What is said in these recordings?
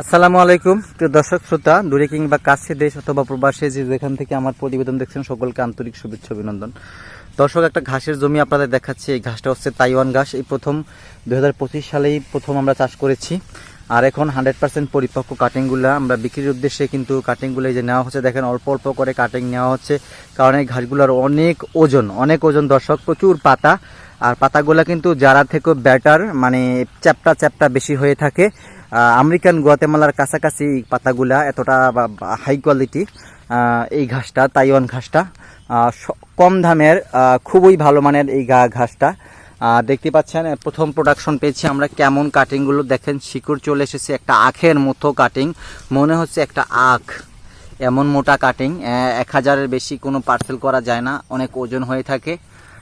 আসসালামু আলাইকুম। প্রিয় দর্শক, শ্রোতা, দূরে কিংবা কাছে দেশ অথবা প্রবাসে যে যেখান থেকে আমার প্রতিবেদন দেখছেন, সকলকে আন্তরিক শুভেচ্ছা, অভিনন্দন। দর্শক, একটা ঘাসের জমি আপনাদের দেখাচ্ছি। এই ঘাসটা হচ্ছে তাইওয়ান ঘাস। এই প্রথম দু হাজার পঁচিশ সালেই প্রথম আমরা চাষ করেছি। আর এখন হান্ড্রেড পার্সেন্ট পরিপক্ক কাটিংগুলো আমরা বিক্রির উদ্দেশ্যে কিন্তু কাটিংগুলো যে নেওয়া হচ্ছে, দেখেন অল্প অল্প করে কাটিং নেওয়া হচ্ছে। কারণ এই ঘাসগুলোর অনেক ওজন অনেক ওজন দর্শক, প্রচুর পাতা। আর পাতাগুলো কিন্তু যারা থেকে ব্যাটার মানে চ্যাপটা চ্যাপটা বেশি হয়ে থাকে। আমেরিকান গুয়াতেমালার কাছাকাছি পাতাগুলা এতটা হাই কোয়ালিটি এই ঘাসটা, তাইওয়ান ঘাসটা। কম দামের খুবই ভালো মানের এই গা- ঘাসটা। দেখতে পাচ্ছেন প্রথম প্রোডাকশন পেয়েছি আমরা কেমন কাটিংগুলো দেখেন, শিকড় চলে এসেছে একটা আখের মতো কাটিং মনে হচ্ছে একটা আখ। এমন মোটা কাটিং এক হাজারের বেশি কোনো পার্সেল করা যায় না, অনেক ওজন হয়ে থাকে।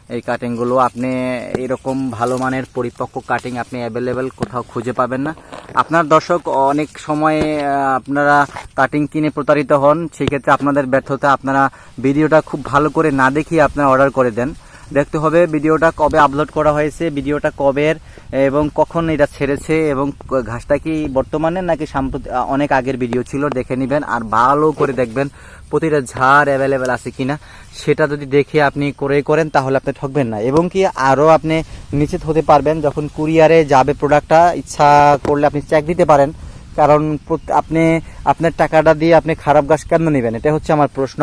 এই কাটিংগুলো আপনি এরকম ভালো মানের পরিপক্ক কাটিং আপনি অ্যাভেলেবেল কোথাও খুঁজে পাবেন না। আপনার দর্শক অনেক সময়ে আপনারা কাটিং কিনে প্রতারিত হন, সেক্ষেত্রে আপনাদের ব্যর্থতা আপনারা ভিডিওটা খুব ভালো করে না দেখিয়ে আপনারা অর্ডার করে দেন। দেখতে হবে ভিডিওটা কবে আপলোড করা হয়েছে, ভিডিওটা কবের এবং কখন এটা ছেড়েছে এবং ঘাসটা কি বর্তমানে নাকি সাম্প্রতিক অনেক আগের ভিডিও ছিল, দেখে নেবেন আর ভালো করে দেখবেন প্রতিটা ঝাড় অ্যাভেলেবেল আছে কিনা। সেটা যদি দেখে আপনি করে করেন তাহলে আপনি ঠকবেন না। এবং কি আরও আপনি নিশ্চিত হতে পারবেন যখন কুরিয়ারে যাবে প্রোডাক্টটা ইচ্ছা করলে আপনি চেক দিতে পারেন। কারণ আপনি, আপনার টাকাটা দিয়ে আপনি খারাপ গাছ কেন নেবেন? এটা হচ্ছে আমার প্রশ্ন।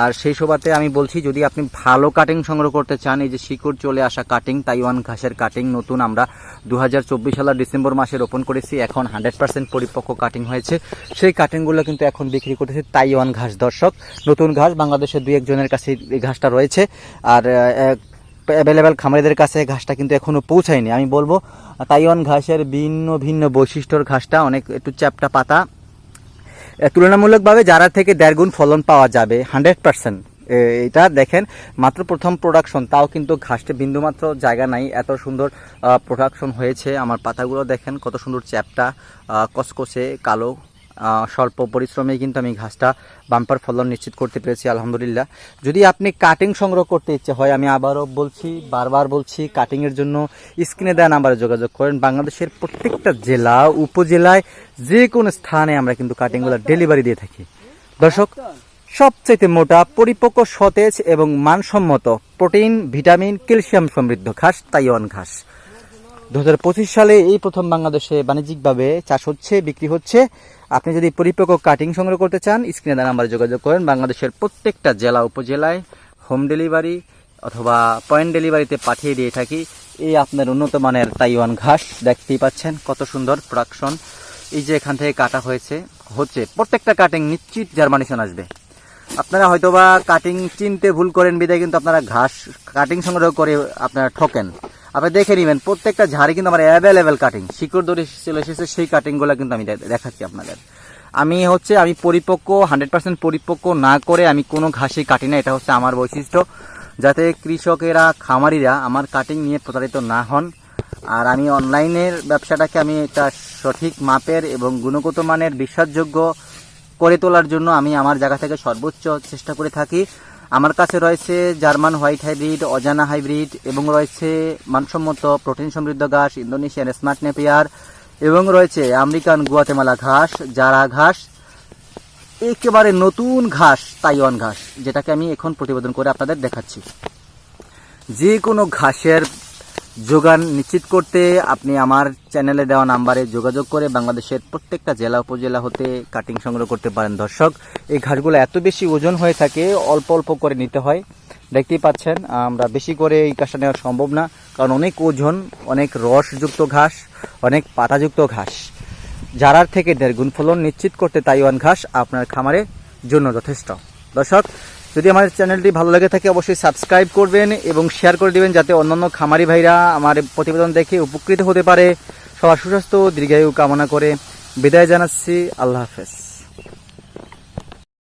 আর সেই সবাতে আমি বলছি, যদি আপনি ভালো কাটিং সংগ্রহ করতে চান, এই যে শিকড় চলে আসা কাটিং তাইওয়ান ঘাসের কাটিং নতুন আমরা দু হাজার চব্বিশ সালের ডিসেম্বর মাসে রোপণ করেছি, এখন হান্ড্রেড পার্সেন্ট পরিপক্ক কাটিং হয়েছে। সেই কাটিংগুলো কিন্তু এখন বিক্রি করতেছে তাইওয়ান ঘাস দর্শক। নতুন ঘাস বাংলাদেশের দুই একজনের কাছে এই ঘাসটা রয়েছে। আর অ্যাভেলেবেল খামারিদের কাছে ঘাসটা কিন্তু এখনও পৌঁছায়নি। আমি বলব, তাইওয়ান ঘাসের ভিন্ন ভিন্ন বৈশিষ্ট্যর ঘাসটা অনেক একটু চ্যাপটা পাতা। তুলনামূলকভাবে যারা থেকে দেড় গুণ ফলন পাওয়া যাবে, হান্ড্রেড পার্সেন্ট। এটা দেখেন, মাত্র প্রথম প্রোডাকশন তাও কিন্তু ঘাসটা বিন্দুমাত্র জায়গা নাই। এত সুন্দর প্রোডাকশন হয়েছে। আমার পাতাগুলো দেখেন, কত সুন্দর চ্যাপটা কসকসে, কালো স্বল্প পরিশ্রমে কিন্তু আমি ঘাসটা বাম্পার ফলন নিশ্চিত করতে পেরেছি, আলহামদুলিল্লাহ। যদি আপনি কাটিং সংগ্রহ করতে ইচ্ছে হয়, আমি আবারও বলছি, বারবার বলছি কাটিংয়ের জন্য স্ক্রিনে দেওয়া নাম্বারে যোগাযোগ করেন। বাংলাদেশের প্রত্যেকটা জেলা, উপজেলায় যে কোনো স্থানে আমরা কিন্তু কাটিংগুলো ডেলিভারি দিয়ে থাকি। দর্শক, সবচাইতে মোটা, পরিপক্ক, সতেজ এবং মানসম্মত প্রোটিন, ভিটামিন, ক্যালসিয়াম সমৃদ্ধ ঘাস, তাইওয়ান ঘাস। দু হাজার পঁচিশ সালে এই প্রথম বাংলাদেশে বাণিজ্যিকভাবে চাষ হচ্ছে, বিক্রি হচ্ছে। আপনি যদি পরিপক্ক কাটিং সংগ্রহ করতে চান, স্ক্রিনে দেওয়া নাম্বারে যোগাযোগ করেন। বাংলাদেশের প্রত্যেকটা জেলা, উপজেলায় হোম ডেলিভারি অথবা পয়েন্ট ডেলিভারিতে পাঠিয়ে দিয়ে থাকি। এই আপনার উন্নত মানের তাইওয়ান ঘাস দেখতেই পাচ্ছেন, কত সুন্দর প্রোডাকশন এই যে এখান থেকে কাটা হয়েছে, হচ্ছে প্রত্যেকটা কাটিং নিশ্চিত জার্মানিশন আসবে। আপনারা হয়তোবা কাটিং চিনতে ভুল করেন, বিদায়, কিন্তু আপনারা ঘাস কাটিং সংগ্রহ করে আপনারা ঠকেন। আপনি দেখে নেবেন, প্রত্যেকটা ঝাড়ে কিন্তু আমার অ্যাভেলেবেল কাটিং শিকড় দড়ি চলে এসেছে, সেই কাটিংগুলো কিন্তু আমি দেখাচ্ছি আপনাদের। আমি হচ্ছে, আমি পরিপক্ক হান্ড্রেড পার্সেন্ট পরিপক্ক না করে আমি কোনো ঘাসই কাটি না, এটা হচ্ছে আমার বৈশিষ্ট্য। যাতে কৃষকেরা, খামারিরা আমার কাটিং নিয়ে প্রতারিত না হন। আর আমি অনলাইনের ব্যবসাটাকে আমি একটা সঠিক মাপের এবং গুণগত মানের, বিশ্বাসযোগ্য করে তোলার জন্য আমি আমার জায়গা থেকে সর্বোচ্চ চেষ্টা করে থাকি। আমার কাছে রয়েছে জার্মান হোয়াইট হাইব্রিড, অজানা হাইব্রিড এবং রয়েছে মানসম্মত প্রোটিন সমৃদ্ধ ঘাস, ইন্দোনেশিয়ান স্মার্ট নেপিয়ার এবং রয়েছে আমেরিকান গুয়াতেমালা ঘাস, জারা ঘাস, একেবারে নতুন ঘাস, তাইওয়ান ঘাস, যেটাকে আমি এখন প্রতিবেদন করে আপনাদের দেখাচ্ছি। যে কোনো ঘাসের যোগান নিশ্চিত করতে আপনি আমার চ্যানেলে দেওয়া নাম্বারে যোগাযোগ করে বাংলাদেশের প্রত্যেকটা জেলা উপজেলা হতে কাটিং সংগ্রহ করতে পারেন। দর্শক, এই ঘাসগুলো এত বেশি ওজন হয়ে থাকে, অল্প অল্প করে নিতে হয়। দেখতেই পাচ্ছেন, আমরা বেশি করে এই ঘাসটা নেওয়া সম্ভব না, কারণ অনেক ওজন, অনেক রসযুক্ত ঘাস, অনেক পাতাযুক্ত ঘাস। যারার থেকে দেড় গুণ ফলন নিশ্চিত করতে তাইওয়ান ঘাস আপনার খামারের জন্য যথেষ্ট। দর্শক যদি আমার চ্যানেলটি ভালো লাগে থাকে অবশ্যই সাবস্ক্রাইব করবেন এবং শেয়ার করে দেবেন যাতে অন্যান্য খামারি ভাইরা আমার প্রতিবেদন দেখে উপকৃত হতে পারে। সবার সুস্বাস্থ্য, দীর্ঘায়ু কামনা করে বিদায় জানাচ্ছি। আল্লাহ হাফেজ।